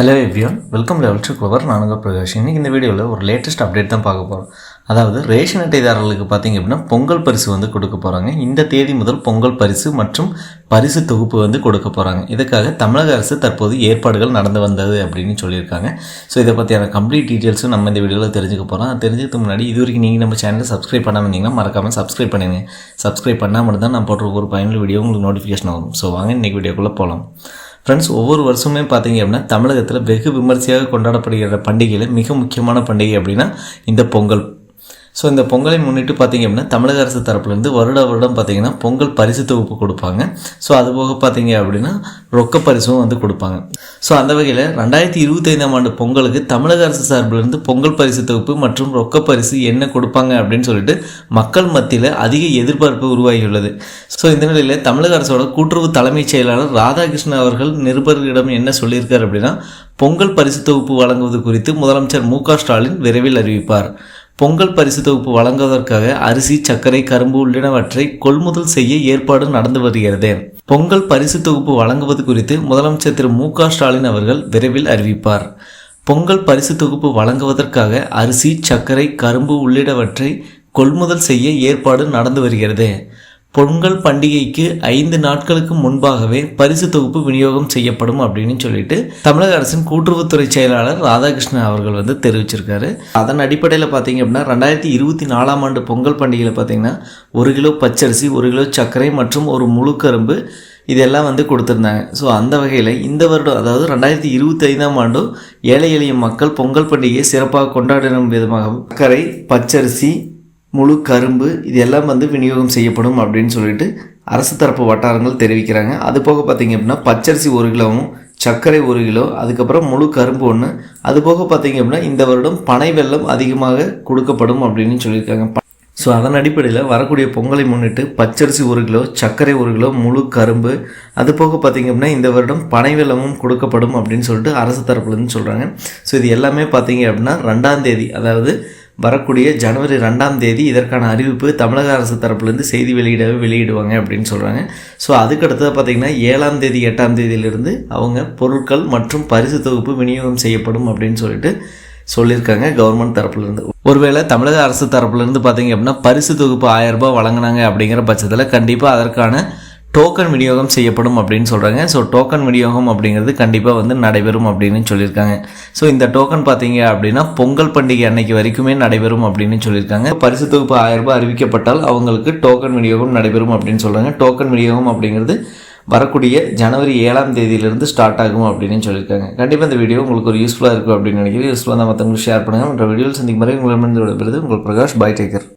Hello everyone welcome level to குளவர் நானுங்க பிரகாஷ். இன்றைக்கி இந்த வீடியோவில் ஒரு லேட்டஸ்ட் அப்டேட் தான் பார்க்க போகிறோம் அதாவது ரேஷன் அட்டைதாரர்களுக்கு பார்த்தீங்க அப்படின்னா பொங்கல் பரிசு வந்து கொடுக்க போகிறாங்க இந்த தேதி முதல் பொங்கல் பரிசு மற்றும் பரிசு தொகுப்பு வந்து கொடுக்க போகிறாங்க இதுக்காக தமிழக அரசு தற்போது ஏற்பாடுகள் நடந்து வந்தது அப்படின்னு சொல்லியிருக்காங்க. ஸோ இதை பற்றியான கம்ப்ளீட் டீட்டெயில்ஸும் நம்ம இந்த வீடியோவில் தெரிஞ்சுக்க போகிறோம் தெரிஞ்சதுக்கு முன்னாடி இது வரைக்கும் நீங்கள் நம்ம சேனலை சப்ஸ்கிரைப் பண்ணாமல் இருந்தீங்கன்னா மறக்காமல் சப்ஸ்கிரைப் பண்ணிடுங்க சப்ஸ்கிரைப் பண்ணால் மட்டும் தான் நான் போடுற ஒரு பயனுள்ள வீடியோ உங்களுக்கு நோட்டிஃபிகேஷன் ஆகும் ஸோ வாங்க இன்றைக்கி வீடியோக்குள்ளே போகலாம் ஃப்ரெண்ட்ஸ் ஒவ்வொரு வருஷமே பார்த்தீங்க அப்படின்னா தமிழகத்தில் வெகு விமர்சையாக கொண்டாடப்படுகிற பண்டிகையில் மிக முக்கியமான பண்டிகை அப்படின்னா இந்த பொங்கல். ஸோ இந்த பொங்கலை முன்னிட்டு பார்த்தீங்க அப்படின்னா தமிழக அரசு தரப்புலேருந்து வருட வருடம் பார்த்தீங்கன்னா பொங்கல் பரிசு தொகுப்பு கொடுப்பாங்க. ஸோ அதுபோக பார்த்தீங்க அப்படின்னா ரொக்க பரிசும் வந்து கொடுப்பாங்க. ஸோ அந்த வகையில் ரெண்டாயிரத்தி இருபத்தைந்தாம் ஆண்டு பொங்கலுக்கு தமிழக அரசு சார்பிலிருந்து பொங்கல் பரிசு தொகுப்பு மற்றும் ரொக்க பரிசு என்ன கொடுப்பாங்க அப்படின்னு சொல்லிட்டு மக்கள் மத்தியில் அதிக எதிர்பார்ப்பு உருவாகியுள்ளது. ஸோ இந்த நிலையில் தமிழக அரசோட கூட்டுறவு தலைமைச் செயலாளர் ராதாகிருஷ்ணன் அவர்கள் நிருபர்களிடம் என்ன சொல்லியிருக்கார் அப்படின்னா பொங்கல் பரிசு தொகுப்பு வழங்குவது குறித்து முதலமைச்சர் மு க ஸ்டாலின் விரைவில் அறிவிப்பார். பொங்கல் பரிசு தொகுப்பு வழங்குவதற்காக அரிசி சர்க்கரை கரும்பு உள்ளினவற்றை கொள்முதல் செய்ய ஏற்பாடு நடந்து வருகிறது. பொங்கல் பரிசு தொகுப்பு வழங்குவது குறித்து முதலமைச்சர் திரு மு ஸ்டாலின் அவர்கள் விரைவில் அறிவிப்பார். பொங்கல் பரிசு தொகுப்பு வழங்குவதற்காக அரிசி சர்க்கரை கரும்பு உள்ளிட்டவற்றை கொள்முதல் செய்ய ஏற்பாடு நடந்து வருகிறது. பொங்கல் பண்டிகைக்கு ஐந்து நாட்களுக்கு முன்பாகவே பரிசு தொகுப்பு விநியோகம் செய்யப்படும் அப்படின்னு சொல்லிட்டு தமிழக அரசின் கூட்டுறவுத்துறை செயலாளர் ராதாகிருஷ்ணன் அவர்கள் வந்து தெரிவிச்சிருக்காரு. அதன் அடிப்படையில் பார்த்தீங்க அப்படின்னா ரெண்டாயிரத்தி இருபத்தி நாலாம் ஆண்டு பொங்கல் பண்டிகையில் பார்த்தீங்கன்னா ஒரு கிலோ பச்சரிசி ஒரு கிலோ சர்க்கரை மற்றும் ஒரு முழு கரும்பு இதெல்லாம் வந்து கொடுத்துருந்தாங்க. ஸோ அந்த வகையில் இந்த வருடம் அதாவது ரெண்டாயிரத்தி இருபத்தி ஐந்தாம் ஆண்டும் ஏழை எளிய மக்கள் பொங்கல் பண்டிகையை சிறப்பாக கொண்டாடும் விதமாக சர்க்கரை பச்சரிசி முழு கரும்பு இது எல்லாம் வந்து விநியோகம் செய்யப்படும் அப்படின்னு சொல்லிட்டு அரசு தரப்பு வட்டாரங்கள் தெரிவிக்கிறாங்க. அது போக பார்த்தீங்க அப்படின்னா பச்சரிசி ஒரு கிலோவும் சர்க்கரை ஒரு கிலோ அதுக்கப்புறம் முழு கரும்பு ஒன்று அது போக பார்த்தீங்க அப்படின்னா இந்த வருடம் பனை வெள்ளம் அதிகமாக கொடுக்கப்படும் அப்படின்னு சொல்லியிருக்காங்க. ஸோ அதன் அடிப்படையில் வரக்கூடிய பொங்கலை முன்னிட்டு பச்சரிசி ஒரு கிலோ சர்க்கரை ஒரு கிலோ முழு கரும்பு. அது போக பார்த்திங்க அப்படின்னா இந்த வருடம் பனை வெள்ளமும் கொடுக்கப்படும் அப்படின்னு சொல்லிட்டு அரசு தரப்புலேருந்து சொல்கிறாங்க ஸோ இது எல்லாமே பார்த்தீங்க அப்படின்னா ரெண்டாம் தேதி அதாவது வரக்கூடிய ஜனவரி ரெண்டாம் தேதி இதற்கான அறிவிப்பு தமிழக அரசு தரப்புலேருந்து செய்தி வெளியிடவே வெளியிடுவாங்க அப்படின்னு சொல்கிறாங்க ஸோ அதுக்கடுத்தது பார்த்திங்கன்னா ஏழாம் தேதி எட்டாம் தேதியிலிருந்து அவங்க பொருட்கள் மற்றும் பரிசு தொகுப்பு விநியோகம் செய்யப்படும் அப்படின்னு சொல்லிட்டு சொல்லியிருக்காங்க கவர்மெண்ட் தரப்புலேருந்து. ஒருவேளை தமிழக அரசு தரப்புலேருந்து பார்த்தீங்க அப்படின்னா பரிசு தொகுப்பு ஆயிரம் ரூபாய் வழங்கினாங்க அப்படிங்கிற பட்சத்தில் கண்டிப்பாக அதற்கான டோக்கன் விநியோகம் செய்யப்படும் அப்படின்னு சொல்கிறாங்க ஸோ டோக்கன் விநியோகம் அப்படிங்கிறது கண்டிப்பாக வந்து நடைபெறும் அப்படின்னு சொல்லியிருக்காங்க. ஸோ இந்த டோக்கன் பார்த்தீங்க அப்படின்னா பொங்கல் பண்டிகை அன்னைக்கு வரைக்குமே நடைபெறும் அப்படின்னு சொல்லியிருக்காங்க. பரிசு தொகுப்பு ஆயிரம் ரூபாய் அறிவிக்கப்பட்டால் அவங்களுக்கு டோக்கன் விநியோகம் நடைபெறும் அப்படின்னு சொல்கிறாங்க டோக்கன் விநியோகம் அப்படிங்கிறது வரக்கூடிய ஜனவரி ஏழாம் தேதியிலிருந்து ஸ்டார்ட் ஆகும் அப்படின்னு சொல்லியிருக்காங்க. கண்டிப்பாக இந்த வீடியோ உங்களுக்கு ஒரு யூஸ்ஃபுல்லாக இருக்கும் அப்படின்னு நினைக்கிறேன். யூஸ்ஃபுல்லாக தான் மற்றவங்களுக்கு ஷேர் பண்ணுங்கள் மற்ற வீடியோவில் சந்திக்கும் வரை உங்களிடமிருந்து விடைபெறுது உங்கள் பிரகாஷ் பாய் டேக்கர்